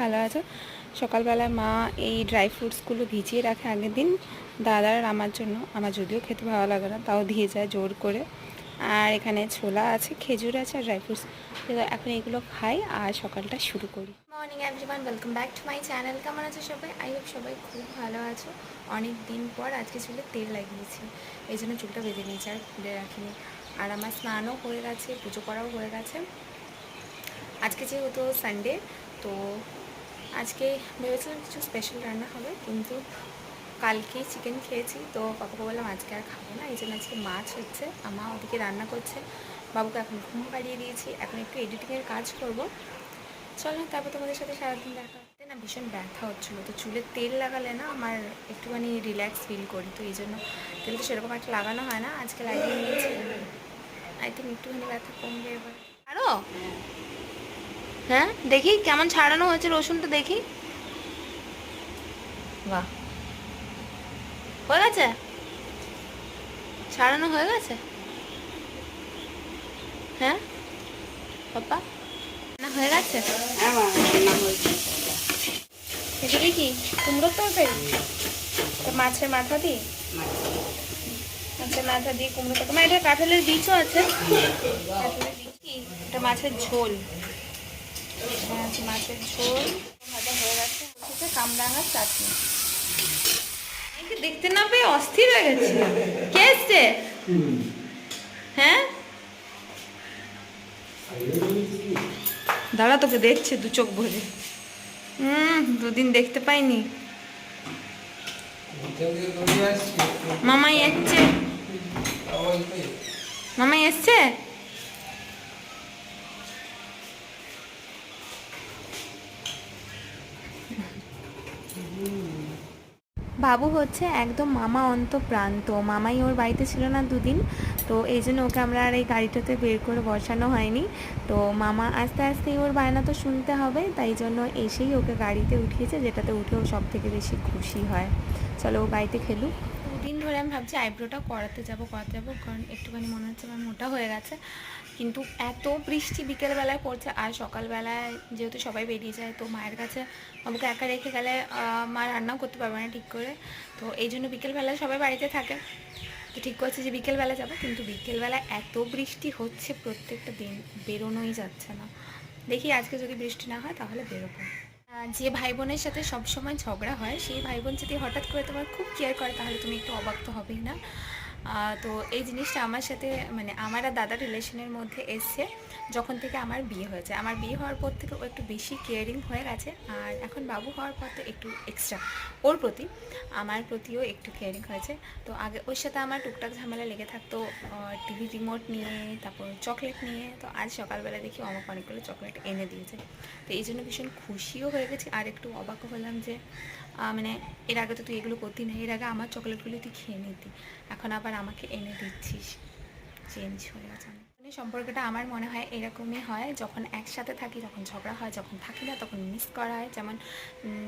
ভালো আছো। সকালবেলায় মা এই ড্রাই ফ্রুটসগুলো ভিজিয়ে রাখে আগের দিন। দাদার আমার জন্য। আমার যদিও খেতে ভালো লাগে না, তাও দিয়ে যায় জোর করে। আর এখানে ছোলা আছে, খেজুর আছে আর ড্রাই ফ্রুটস এখন এগুলো খাই আর সকালটা শুরু করি। Morning everyone welcome back to my channel কেমন আছো সবাই? আই হোপ সবাই খুব ভালো আছো। অনেক দিন পর আজকে চুলে তেল লাগিয়েছি। এই জন্য চুলটা বেঁধে নিয়েছি আর খুলে রাখিনি। আর আমার স্নানও হয়ে গেছে, পুজো করাও হয়ে গেছে। আজকে যেহেতু সানডে তো আজকে ভেবেছিলাম কিছু স্পেশাল রান্না হবে, কিন্তু কালকে চিকেন খেয়েছি, তো পাপাকে বললাম আজকে আর খাব না, এই জন্য আজকে মাছ হচ্ছে আমা ওদিকে রান্না করছে। বাবুকে এখন ঘুম পাড়িয়ে দিয়েছি, এখন একটু এডিটিংয়ের কাজ করব। চলো, তারপর তোমাদের সাথে সারাদিন দেখা হচ্ছে। না, ভীষণ ব্যথা হচ্ছিল, তো চুলে তেল লাগালে না আমার একটুখানি রিল্যাক্স ফিল করি, তো এই জন্য তেল তো সেরকম একটা লাগানো হয় না, আজকে লাগিয়ে নিয়েছি। আই থিঙ্ক একটুখানি ব্যথা কমবে এবার। আরও হ্যাঁ দেখি কেমন ছাড়ানো হয়েছে রসুনটা দেখি। বাহ। হয়ে গেছে? ছাড়ানো হয়ে গেছে? হ্যাঁ? পাপা না হয়ে গেছে? এটা কি? কুমড়োর তরকারি? মাছের মাথা দিয়ে? মাছের মাথা দিয়ে কুমড়ো তরকারি। এটা কাঁঠালের বীজও আছে? কাঁঠালের বীজ কি? এটা মাছের ঝোল। হয়ে দেখতে না পেয়ে অস্থির হয়ে গেছে। কে এসছে? হ্যাঁ? দাঁড়া, তোকে দেখছে দু চোখ ভরে। হুম, দুদিন দেখতে পাইনি। মামাই এসছে। মামাই এসছে? বাবু হচ্ছে একদম মামা অন্ত প্রান্ত মামাই ওর বাড়িতে ছিল না দুদিন, তো এই জন্য ওকে আমরা আর এই গাড়িটাতে বের করে বসানো হয়নি। তো মামা আস্তে আস্তেই ওর বায়না তো শুনতে হবে, তাই জন্য এসেই ওকে গাড়িতে উঠিয়েছে, যেটাতে উঠে ও সব থেকে বেশি খুশি হয়। চলো ও বাড়িতে খেলুক। দুদিন ধরে আমি ভাবছি আইব্রোটা করাতে যাব, করাতে যাব, কারণ একটুখানি মনে হচ্ছে আমার মোটা হয়ে গেছে। কিন্তু এত বৃষ্টি বিকেলবেলায় পড়ছে, আর সকালবেলায় যেহেতু সবাই বেরিয়ে যায়, তো মায়ের কাছে বাবুকে একা রেখে গেলে মা রান্নাও করতে পারবে না ঠিক করে। তো এই জন্য বিকেলবেলায় সবাই বাড়িতে থাকে। তো ঠিক করছে যে বিকেলবেলা যাব, কিন্তু বিকেলবেলা এত বৃষ্টি হচ্ছে প্রত্যেকটা দিন, বেরোনোই যাচ্ছে না। দেখি আজকে যদি বৃষ্টি না হয়, তাহলে বেরোবো। যে ভাই বোনের সাথে সবসময় ঝগড়া হয়, সেই ভাই বোন যদি হঠাৎ করে তোমার খুব কেয়ার করে, তাহলে তুমি একটু অবাক তো হবেই না। তো এই জিনিসটা আমার সাথে মানে আমার আর দাদার রিলেশনের মধ্যে এসছে যখন থেকে আমার বিয়ে হয়েছে। আমার বিয়ে হওয়ার পর থেকে ও একটু বেশি কেয়ারিং হয়ে গেছে আর এখন বাবু হওয়ার পর তো একটু এক্সট্রা ওর প্রতি আমার প্রতিও একটু কেয়ারিং হয়েছে। তো আগে ওর সাথে আমার টুকটাক ঝামেলা লেগে থাকতো টিভি রিমোট নিয়ে, তারপর চকলেট নিয়ে। তো আজ সকালবেলা দেখি আমাকে অনেকগুলো চকলেট এনে দিয়েছে। তো এই জন্য ভীষণ খুশিও হয়ে গেছি আর একটু অবাকও হলাম যে মানে এর আগে তো তুই এগুলো করতি না, এর আগে আমার চকলেটগুলো তুই খেয়ে নিতি। এখন আবার আমাকে এনে দিচ্ছিস। চেঞ্জ হয়ে গেছে মানে সম্পর্কটা আমার মনে হয় এরকমই হয়, যখন একসাথে থাকি, যখন ঝগড়া হয়, যখন থাকি না, তখন মিস করা হয়। যেমন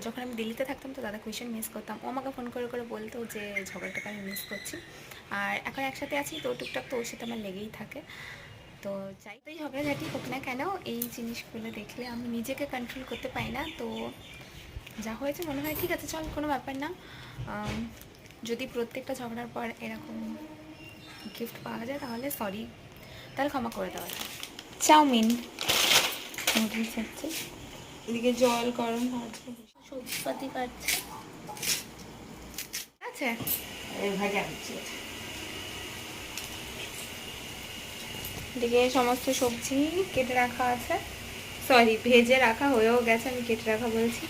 যখন আমি দিল্লিতে থাকতাম তো দাদা ভীষণ মিস করতাম। ও আমাকে ফোন করে করে বলতো যে, ঝগড়াটাকে আমি মিস করছি। আর এখন একসাথে আছি, তো টুকটাক তো ওর সাথে আমার লেগেই থাকে। তো যাই তো এই ঝগড়াঝাটি হোক না কেন, এই জিনিসগুলো দেখলে আমি নিজেকে কন্ট্রোল করতে পারি না। তো যা হয়েছে মনে হয়, ঠিক আছে, চল কোনো ব্যাপার না। যদি প্রত্যেকটা ঝগড়ার পর এরকম গিফট পাওয়া যায় তাহলে সরি তাহলে ক্ষমা করে দেওয়া যায়। চাউমিন। নুডলস হচ্ছে এদিকে জল গরম হচ্ছে সবজিপাতি কাটছে। আছে? এদিকে সমস্ত সবজি কেটে রাখা আছে। সরি ভেজে রাখা হয়েও গেছে আমি কেটে রাখা বলছি।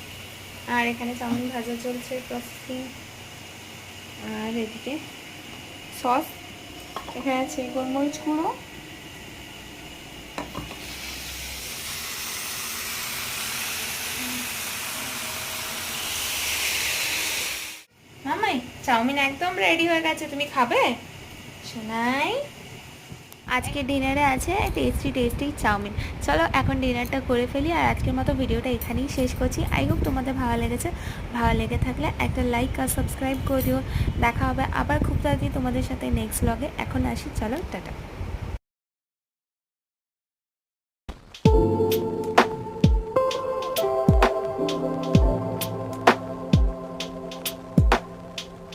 আর এখানে চাউমিন ভাজা চলছে প্রসেসিং আর এদিকে সস। এখানে আছে গোলমরিচ গুঁড়ো। চাউমিন একদম রেডি হয়ে গেছে, তুমি খাবে? শোনাই। আজকে ডিনারে আছে টেস্টি টেস্টি চাউমিন। চলো এখন ডিনারটা করে ফেলি আর আজকের মতো ভিডিওটা এখানেই শেষ করছি। আই হোপ তোমাদের ভালো লেগেছে। ভালো লেগে থাকলে একটা লাইক আর সাবস্ক্রাইব করে দিও। দেখা হবে আবার খুব তাড়াতাড়ি তোমাদের সাথে নেক্সট ব্লগে এখন আসি, চলো, টাটা।